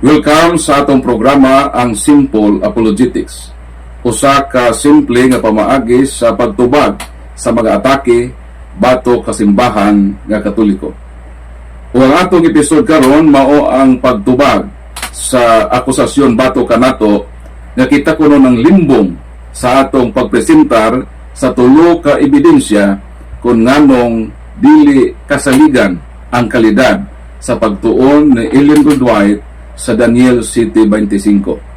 Welcome sa atong programa ang Simple Apologetics. Usa ka simple nga pamaagi sa pagtubag sa mga atake bato kasimbahan nga Katoliko. Ang atong episode karon mao ang pagtubag sa akusasyon bato kanato nga kita kuno ng limbong sa atong pagpresentar sa tulo ka ebidensya kung nganong dili kasaligan ang kalidad sa pagtuon ni Ellen Goodwhite sa Daniel City 25.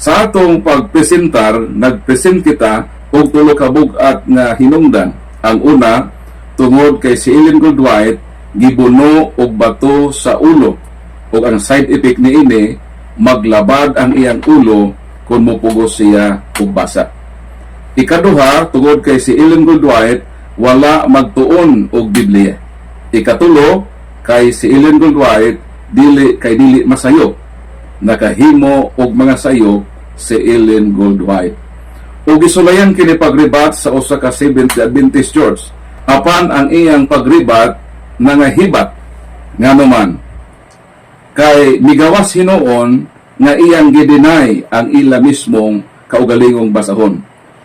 Sa atong pagpresentar, nagpresent kita og tulo ka bugat nga hinungdan. Ang una tungod kay si Ellen Goodwhite gibuno og bato sa ulo ug ang side effect ni ini maglabad ang iyang ulo kung mupugos siya og basa. Ikaduha tungod kay si Ellen Goodwhite wala magtuon og Biblia. Ikatulo kay si Ellen Goodwhite dili kay dili masayop nakahimo og mga sayop si Ellen Goldwhite. Ug gisulayan kini pagribat sa usa ka Seventh Adventist Church. Apan ang iyang pagribat nangahibat nga naman kay migawas hinuon nga iyang gidinay ang ila mismong kaugalingong basahon.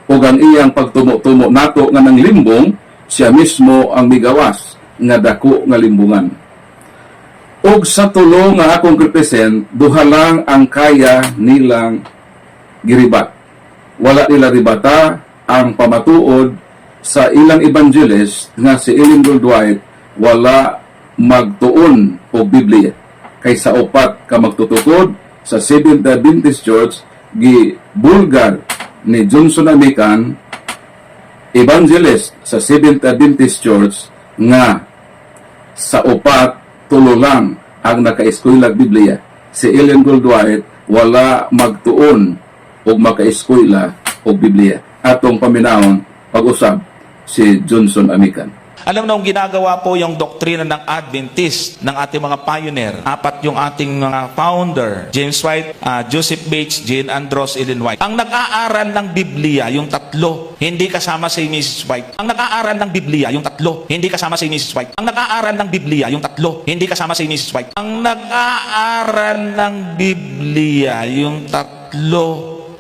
Ug ang iyang pagtumo-tumo nato nga ng limbong siya mismo ang migawas nga dako nga limbungan. Og sa tulo nga akong represent, duha lang ang kaya nilang giribat. Wala nila ribata ang pamatuod sa ilang evangelist nga si Ellen Goldwhite wala magtuon o Biblia. Kay sa upat ka magtutukod sa Seventh Adventist Church gi Bulgar ni Johnson Amican evangelist sa Seventh Adventist Church nga sa upat tulo lang ang nakaeskuylag Biblia. Si Ellen Goldwhite wala magtuon o makaeskuyla o Biblia. Atong paminahon pag-usab si Johnson Amican. Alam na kung ginagawa po yung doktrina ng Adventist ng ating mga pioneer. Apat yung ating mga founder, James White, ah, Joseph Bates, Jane Andros, Ellen White. Ang nag-aaral ng Biblia, yung tatlo, hindi kasama si Mrs. White. Ang nag-aaral ng Biblia, yung tatlo, hindi kasama si Mrs. White. Ang nag-aaral ng Biblia, yung tatlo, hindi kasama si Mrs. White. Ang nag-aaral ng Biblia, yung tatlo,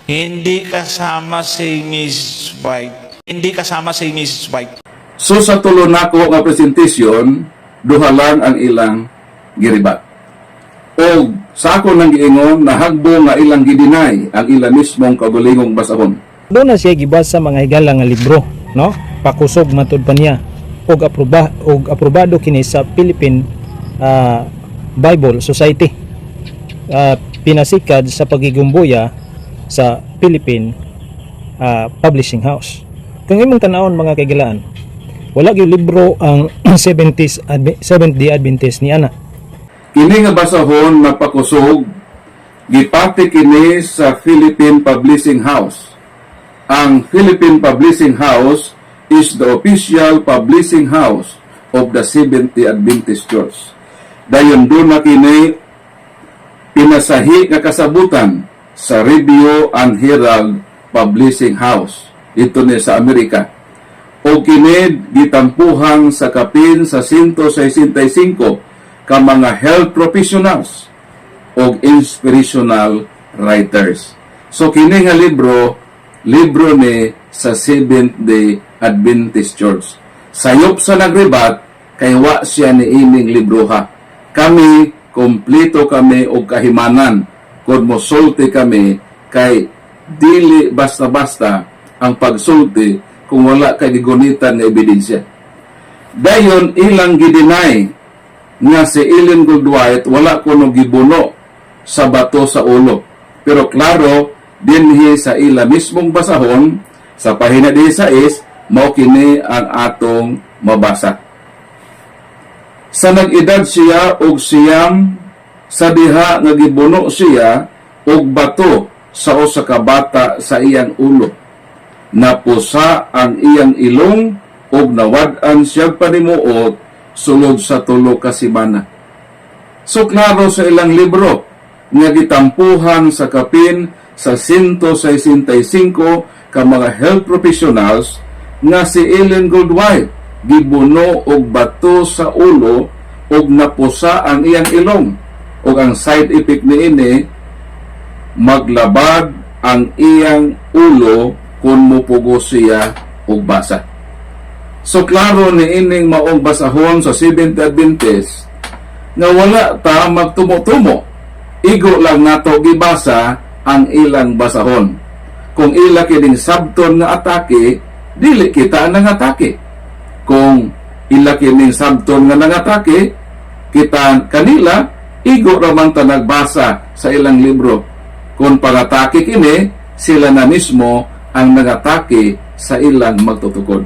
hindi kasama si Mrs. White. Hindi kasama si Mrs. White. So sa tulo nako nga presentasyon, duha lang ang ilang giribat. O sa ako nang giingon, nahagbo nga ilang gidinay ang ila mismong kagulingong basahon. Doon na siya gibasa mga higala nga libro, no? Pakusog matud pa niya og aproba og aprobado kini sa Philippine ah, Bible Society. Ah, pinasikad sa pagigumbuya sa Philippine ah, Publishing House. Kung imong tanawon mga kaigalaan, wala gyud libro ang 70s Adve- Seventh Day Adventist ni ana. Kini nga basahon napakusog gipati kini sa Philippine Publishing House. Ang Philippine Publishing House is the official publishing house of the Seventh-day Adventist Church. Dayon doon na kini pinasahi nga kasabutan sa Review and Herald Publishing House. Ito ni sa Amerika o kinid gitampuhang sa kapin sa 165 ka mga health professionals o inspirational writers. So kini nga libro, libro ni sa Seventh Day Adventist Church. Sayop sa nagribat, kay wa siya ni ining libroha. Kami, kompleto kami og kahimanan kung mosulti kami kay dili basta-basta ang pagsulti kung wala kay gigunitan nga ebidensya. Dayon ilang gidinay nga si Ellen Goldwhite wala kuno gibuno sa bato sa ulo. Pero klaro dinhi sa ila mismong basahon sa pahina 16 mao kini ang atong mabasa. Sa nag-edad siya og siyam sa diha nga gibuno siya og bato sa usa ka bata sa iyang ulo napusa ang iyang ilong ug nawad-an siya panimuot sulod sa tulo ka semana. So klaro sa ilang libro nga gitampuhan sa kapin sa 165 ka mga health professionals nga si Ellen Goldwhite gibuno og bato sa ulo ug napusa ang iyang ilong ug ang side effect niini maglabad ang iyang ulo kung mupugo siya og basa. So klaro ni ining maong basahon sa Seventh Adventist nga wala ta magtumo-tumo. Igo lang nato gibasa ang ilang basahon. Kung ila kining sabton nga atake, dili kita nang atake. Kung ila kining sabton nga nangatake, kita kanila igo raman ta nagbasa sa ilang libro. Kung pangatake kini, sila na mismo ang nagatake sa ilang magtutukod.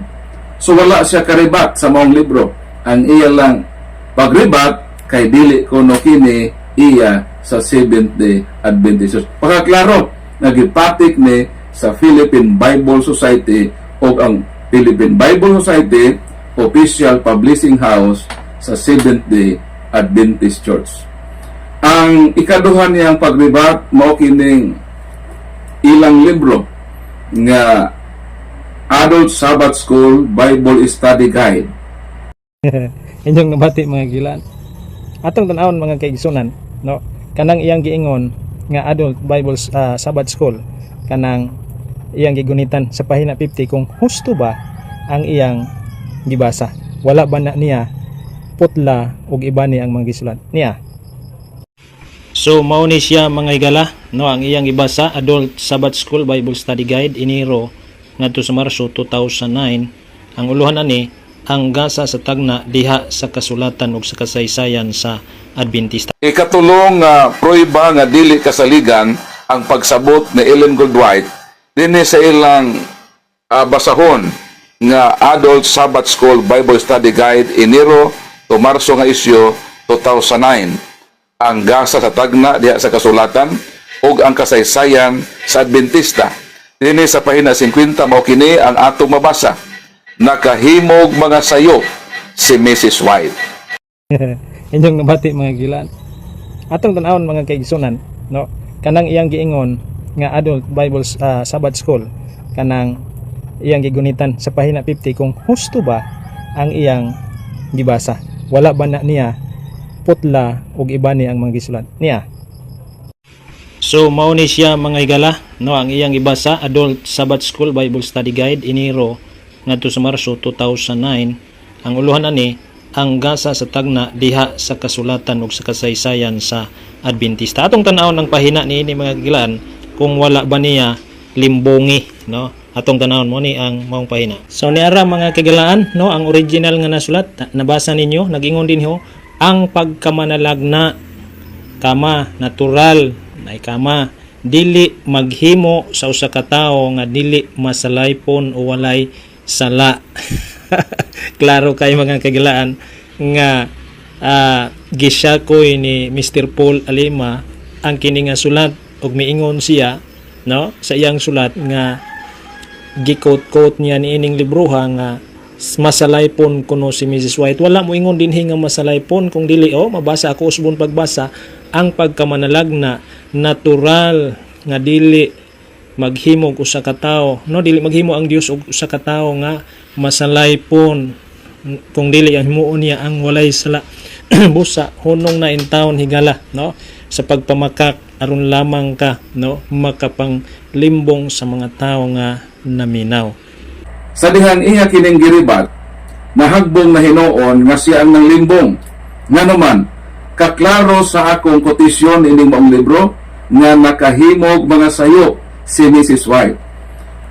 So wala siya karibat sa maong libro. Ang iya lang pagribat kay dili kuno kini iya sa Seventh Day Adventist. Pagkaklaro, nagipatik ni sa Philippine Bible Society o ang Philippine Bible Society official publishing house sa Seventh Day Adventist Church. Ang ikaduhan niyang pagribat mao kining ilang libro nga Adult Sabbath School Bible Study Guide. inyong nabati mga gilan. Atong tanawon mga kaigsunan no? Kanang iyang giingon nga adult bible ah, sabbath school kanang iyang gigunitan sa pahina 50 kung husto ba ang iyang gibasa? Wala ba na niya putla ug iba ni ang mga gisulat? Niya So mao siya mga igala no ang iyang gibasa Adult Sabbath School Bible Study Guide iniro ngadto sa Marso 2009 ang uluhan ani ang gasa sa tagna diha sa kasulatan ug sa kasaysayan sa Adventista. Ikatulong nga proiba nga dili kasaligan ang pagsabot ni Ellen Goldwhite dinhi sa ilang ah, basahon nga Adult Sabbath School Bible Study Guide Enero to Marso nga isyo 2009 ang gasa sa tagna diha sa kasulatan ug ang kasaysayan sa Adventista. Dinhi sa pahina 50 mao kini ang atong mabasa. Nakahimog mga sayo si Mrs. White. Inyong nabati mga gilan. Atong tanawon mga kaigsunan no? Kanang iyang giingon nga adult bible ah, sabbath school kanang iyang gigunitan sa pahina 50 kung husto ba ang iyang gibasa? Wala ba na niya putla ug iba ni ang mga gisulat niya So mao ni siya mga igala no ang iyang gibasa Adult Sabbath School Bible Study Guide iniro ngadto sa Marso 2009 ang uluhan ani ang gasa sa tagna diha sa kasulatan ug sa kasaysayan sa Adventista. Atong tan-awon ng pahina ni ini mga gilan kung wala ba niya limbongi no atong tanawon mo ni ang maong pahina. So niara mga kagilaan no ang original nga nasulat na- nabasa ninyo nagingon din ho ang pagkamanalagna kama natural na kama dili maghimo sa usa ka tawo nga dili masalaypon o walay sala klaro kay mga kagilaan nga ah, gisyakoy ni Mr. Paul Alima ang kini nga sulat ug miingon siya no sa iyang sulat nga gikot-kot niya ni ining libruha nga masalaypon kuno si Mrs. White. Wala mo ingon din nga masalaypon kung dili. Oh mabasa ako usbon pagbasa. Ang pagkamanalag na natural nga dili maghimo og usa ka tawo. No dili maghimo ang Dios og usa ka tawo nga masalaypon. Kung dili ang himuon niya ang walay sala. Busa hunong na in taon higala no? Sa pagpamakak aron lamang ka no? Makapang limbong sa mga tawo nga naminaw Sa dihan iya kining giribat, nahagbong na hinuon nga siya ang nanglimbong. Nga naman, kaklaro sa akong kotisyon ining maong libro nga nakahimog mga sayo si Mrs. White.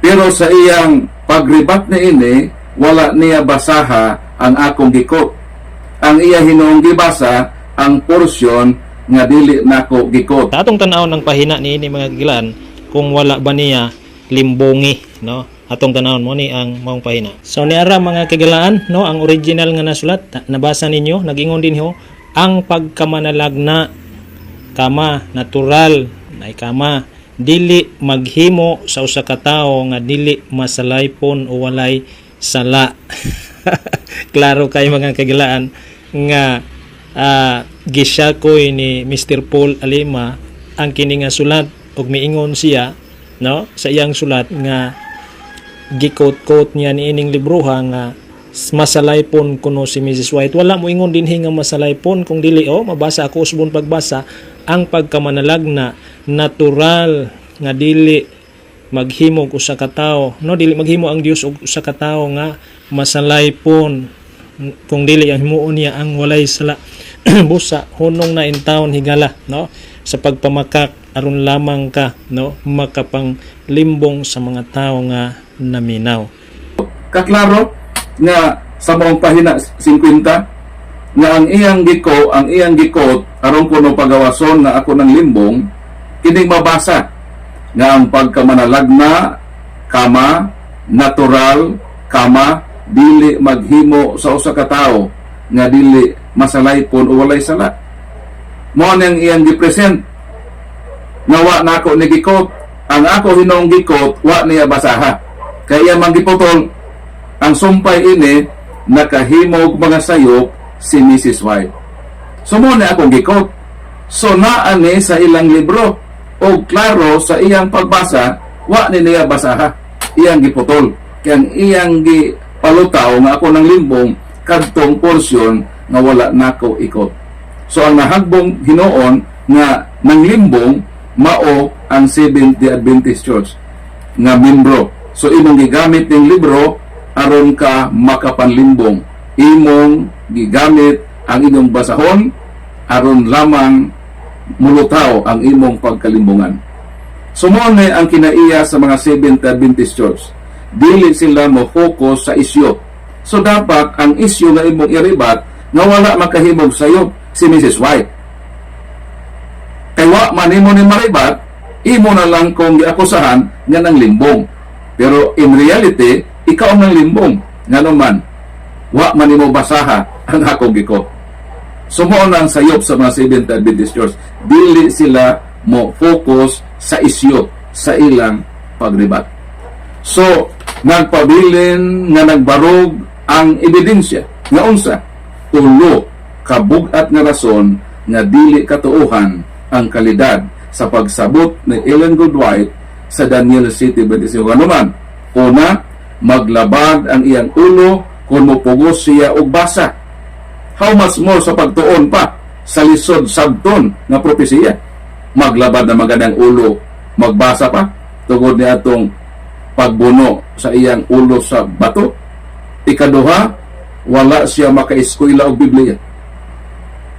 Pero sa iyang pagribat na ini, wala niya basaha ang akong gikot. Ang iya hinuong gibasa ang porsyon nga dili nako gikot. Atong tan-aw ng pahina ni ini mga gilan kung wala ba niya limbongi no atong tanawon mo ni ang maong pahina so niara mga kagilaan no ang original nga nasulat na- nabasa ninyo nagingon din ho ang pagkamanalagna kama natural na kama dili maghimo sa usa ka tawo nga dili masalaypon o walay sala klaro kay mga kagilaan nga ah, gisyakoy ni Mr. Paul Alima ang kini nga sulat ug miingon siya no sa iyang sulat nga gikot-kot niya ni ining libruha nga masalaypon kuno si Mrs. White. Wala mo ingon din nga masalaypon kung dili oh mabasa ako usbon pagbasa ang pagkamanalag na natural nga dili maghimo og usa ka tawo no dili maghimo ang Dios og usa ka tawo nga masalaypon kung dili ang himuon niya ang walay sala busa hunong na in taon higala no sa pagpamakak aron lamang ka no makapang limbong sa mga tawo nga naminaw. Kaklaro nga sa maong pahina 50 nga ang iyang giko ang iyang gikot aron kuno pagawason nga ako ng limbong kining mabasa nga ang pagkamanalagna kama natural kama dili maghimo sa usa ka tawo nga dili masalaypon o walay sala. Mo nang iyang gipresent nga wa na ako ni gikot ang ako hinong gikot wa niya basaha kaya man giputol ang sumpay ini nakahimog mga sayop si Mrs. White. So mo na akong gikot. So naa ni sa ilang libro o klaro sa iyang pagbasa wa ni niya basaha. Iyang giputol. Kaya ang iyang gipalutaw nga ako ng limbong kadtong porsyon nga wala nako ikot. So ang nahagbong hinoon nga ng limbong mao ang Seventh-day Adventist Church nga membro. So imong gigamit ning libro aron ka makapanlimbong. Imong gigamit ang imong basahon aron lamang mulutaw ang imong pagkalimbungan. So mo ni ang kinaiya sa mga Seventh Adventist Church. Dili sila mo focus sa isyo. So dapat ang isyo nga imong iribat nga wala makahimog sayo si Mrs. White. Kay wa man imo ni maribat, imo na lang kung giakusahan nga ng limbong. Pero in reality, ikaw ang limbong. Nga naman, wa man imo basaha ang akong giko. Sumuo na ang sayop sa mga Seventh Adventist Church. Dili sila mo focus sa isyo sa ilang pagribat. So, nagpabilin nga nagbarog ang ebidensya nga unsa tulo kabugat nga rason nga dili katuohan ang kalidad sa pagsabot ni Ellen Goodwhite sa Daniel City 25 ano man una maglabad ang iyang ulo kung mupugos siya og basa. How much more sa pagtuon pa sa lisod sabton nga propesiya? Maglabad na magandang ulo magbasa pa tungod ni atong pagbuno sa iyang ulo sa bato. Ikaduha wala siya makaeskwela og Biblia.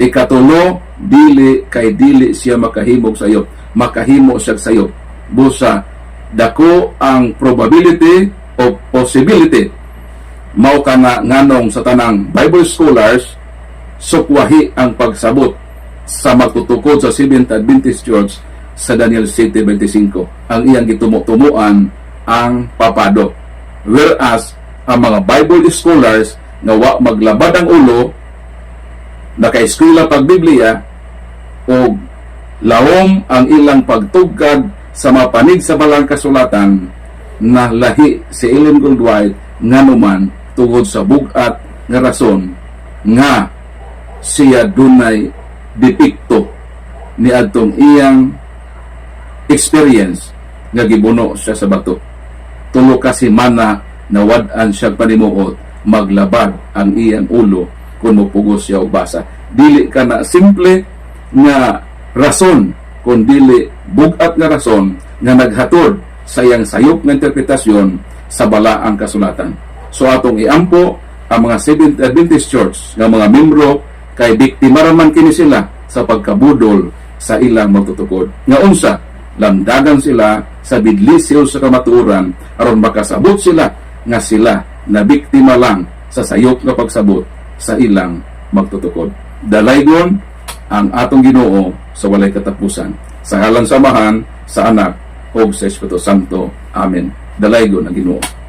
Ikatulo dili kay dili siya makahimog sayo makahimo siya sayo busa. Dako ang probability o possibility. Mao ka nga nganong sa tanang Bible scholars sukwahi ang pagsabot sa magtutukod sa Seventh Adventist Church sa Daniel City 25 ang iyang gitumo-tumuan ang papado. Whereas ang mga Bible scholars nga wa maglabad ang ulo nakaeskwela pag Biblia o lawom ang ilang pagtugkad sa mapanig sa balang kasulatan na lahi si Ellen Goldwhite nga numan tungod sa bugat nga rason nga siya dunay depikto ni adtong iyang experience nga gibuno siya sa bato. Tulo ka semana na wad-an siya panimuot maglabad ang iyang ulo kung mupugos siya og basa. Dili ka na simple nga rason kung dili bugat nga rason nga naghatod sa iyang sayop nga interpretasyon sa balaang kasulatan so atong iampo ang mga Seventh Adventist Church nga mga membro kay biktima raman kini sila sa pagkabudol sa ilang magtutukod nga unsa lamdagan sila sa bidlisiw sa kamatuoran aron makasabot sila nga sila na biktima lang sa sayop nga pagsabot sa ilang magtutukod. Dalaygon ang atong Ginoo sa walay katapusan. Sa ngalan samahan sa anak o sa Espiritu Santo. Amen. Dalaygon ang Ginoo.